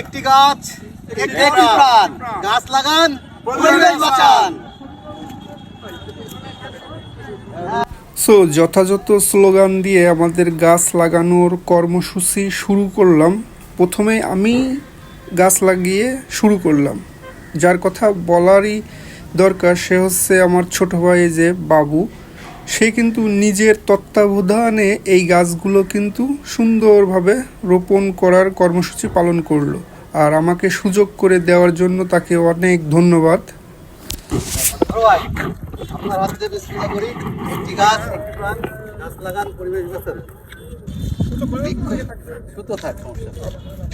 একটি গাছ, একটি প্রাণ। গাছ লাগান, পরিবেশ বাঁচান। সো যথাযথ স্লোগান দিয়ে আমাদের গাছ লাগানোর কর্মসূচি শুরু করলাম। প্রথমে আমি গাছ লাগিয়ে শুরু করলাম। যার কথা বলারই দরকার, সে হচ্ছে আমার ছোট ভাই যে বাবু। সে কিন্তু নিজের তত্ত্বাবধানে এই গাছগুলো কিন্তু সুন্দরভাবে রোপণ করার কর্মসূচি পালন করল আর আমাকে সুযোগ করে দেওয়ার জন্য তাকে অনেক ধন্যবাদ।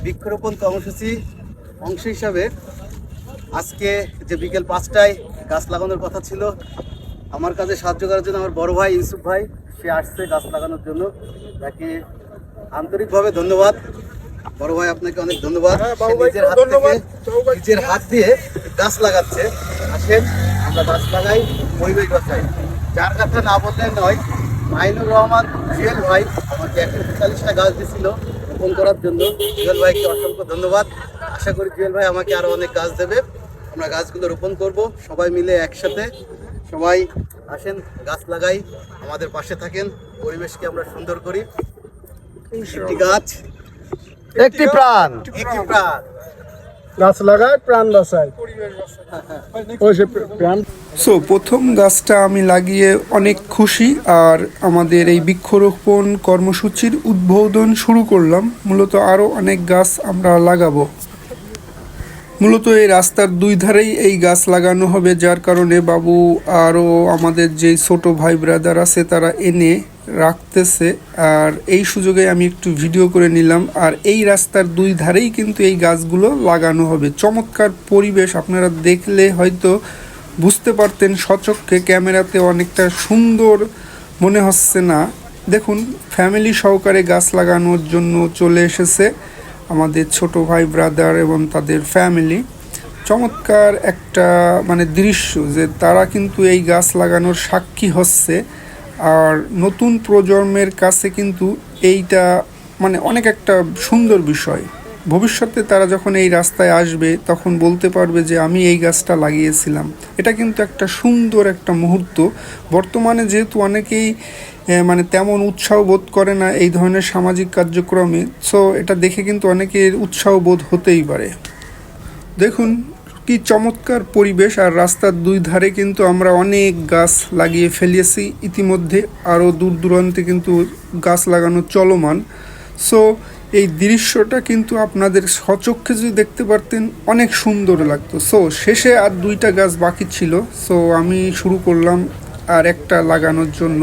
বৃক্ষরোপণ কর্মসূচি অংশ হিসাবে আজকে যে বিকেল পাঁচটায় গাছ লাগানোর কথা ছিল আমার কাছে সাহায্য করার জন্য আমার বড় ভাই ইউসুফ ভাই সে আসছে গাছ লাগানোর জন্য। তাকে আন্তরিকভাবে ধন্যবাদ। বড় ভাই আপনাকে অনেক ধন্যবাদ। নিজের হাত থেকে নিজের হাত দিয়ে গাছ লাগাচ্ছে। আসেন আমরা গাছ লাগাই পরিবেশ বাঁচাই। যার কথা না বললে নয় মাইনুর রহমান জুয়েল ভাই আমাকে একশো পঁয়তাল্লিশটা গাছ দিয়েছিল রোপণ করার জন্য। জুয়েল ভাইকে অসংখ্য ধন্যবাদ। আশা করি জুয়েল ভাই আমাকে আরও অনেক গাছ দেবে। আমরা গাছগুলো রোপণ করব সবাই মিলে একসাথে। সবাই আসেন গাছ লাগাই আমাদের পাশে থাকেন পরিবেশকে আমরা সুন্দর করি। একটি গাছ একটি প্রাণ। একটি প্রাণ। গাছ লাগায় প্রাণ বাঁচায়। প্রাণ। সো প্রথম গাছটা আমি লাগিয়ে অনেক খুশি আর আমাদের এই বৃক্ষরোপণ কর্মসূচির উদ্বোধন শুরু করলাম। মূলত আরও অনেক গাছ আমরা লাগাবো। মূলত এই রাস্তার দুই ধারেই এই গাছ লাগানো হবে, যার কারণে বাবু আরও আমাদের যেই ছোট ভাই ব্রাদার আছে তারা এনে রাখতেছে। আর এই সুযোগে আমি একটু ভিডিও করে নিলাম। আর এই রাস্তার দুই ধারেই কিন্তু এই গাছগুলো লাগানো হবে। চমৎকার পরিবেশ, আপনারা দেখলে হয়তো বুঝতে পারতেন সচক্ষে ক্যামেরাতে অনেকটা সুন্দর মনে হচ্ছে না। দেখুন ফ্যামিলি সহকারে গাছ লাগানোর জন্য চলে এসেছে। আমাদের ছোট ভাই ব্রাদার এবং তাদের ফ্যামিলি চমৎকার একটা মানে দৃশ্য যে তারা কিন্তু এই গাছ লাগানোর সাক্ষী হচ্ছে। আর নতুন প্রজন্মের কাছে কিন্তু এইটা মানে অনেক একটা সুন্দর বিষয়। ভবিষ্যতে তারা যখন এই রাস্তায় আসবে, তখন বলতে পারবে যে, আমি এই গাছটা লাগিয়েছিলাম। এটা কিন্তু একটা সুন্দর একটা মুহূর্ত। বর্তমানে যেহেতু অনেকেই মানে তেমন উৎসাহ বোধ করে না এই ধরনের সামাজিক কার্যক্রমে, সো এটা দেখে কিন্তু অনেকের উৎসাহ বোধ হতেই পারে। দেখুন, কি চমৎকার পরিবেশ আর রাস্তার দুই ধারে কিন্তু আমরা অনেক গাছ লাগিয়ে ফেলিয়েছি। ইতিমধ্যে আরও দূর দূরান্তে কিন্তু গাছ লাগানো চলমান। সো এই দৃশ্যটা কিন্তু আপনাদের সচক্ষে যদি দেখতে পারতেন, অনেক সুন্দর লাগতো। সো শেষে আর দুইটা গাছ বাকি ছিল। সো আমি শুরু করলাম আর একটা লাগানোর জন্য।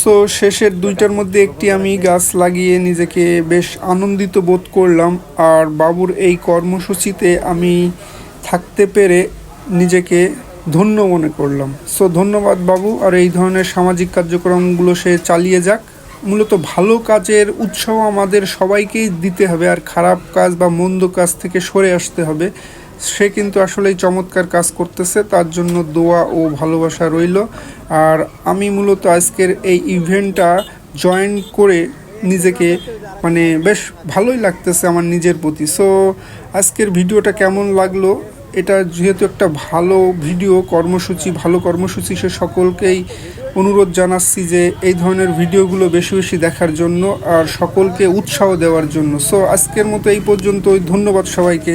সো শেষের দুইটার মধ্যে একটি আমি গাছ লাগিয়ে নিজেকে বেশ আনন্দিত বোধ করলাম। আর বাবুর এই কর্মসূচিতে আমি থাকতে পেরে নিজেকে ধন্য মনে করলাম। সো ধন্যবাদ বাবু, আর এই ধরনের সামাজিক কার্যক্রমগুলো সে চালিয়ে যাক। মূলত ভালো কাজের উৎসাহ আমাদের সবাইকেই দিতে হবে, আর খারাপ কাজ বা মন্দ কাজ থেকে সরে আসতে হবে। সে কিন্তু আসলেই চমৎকার কাজ করতেছে, তার জন্য দোয়া ও ভালোবাসা রইল। আর আমি মূলত আজকের এই ইভেন্টটা জয়েন করে নিজেকে মানে বেশ ভালোই লাগতেছে আমার নিজের প্রতি। সো আজকের ভিডিওটা কেমন লাগল? এটা যেহেতু একটা ভালো ভিডিও কর্মসূচি, ভালো কর্মসূচি, সে সকলকেই অনুরোধ জানাচ্ছি যে এই ধরনের ভিডিওগুলো বেশি বেশি দেখার জন্য আর সকলকে উৎসাহ দেওয়ার জন্য। সো আজকের মতো এই পর্যন্তই। ধন্যবাদ সবাইকে।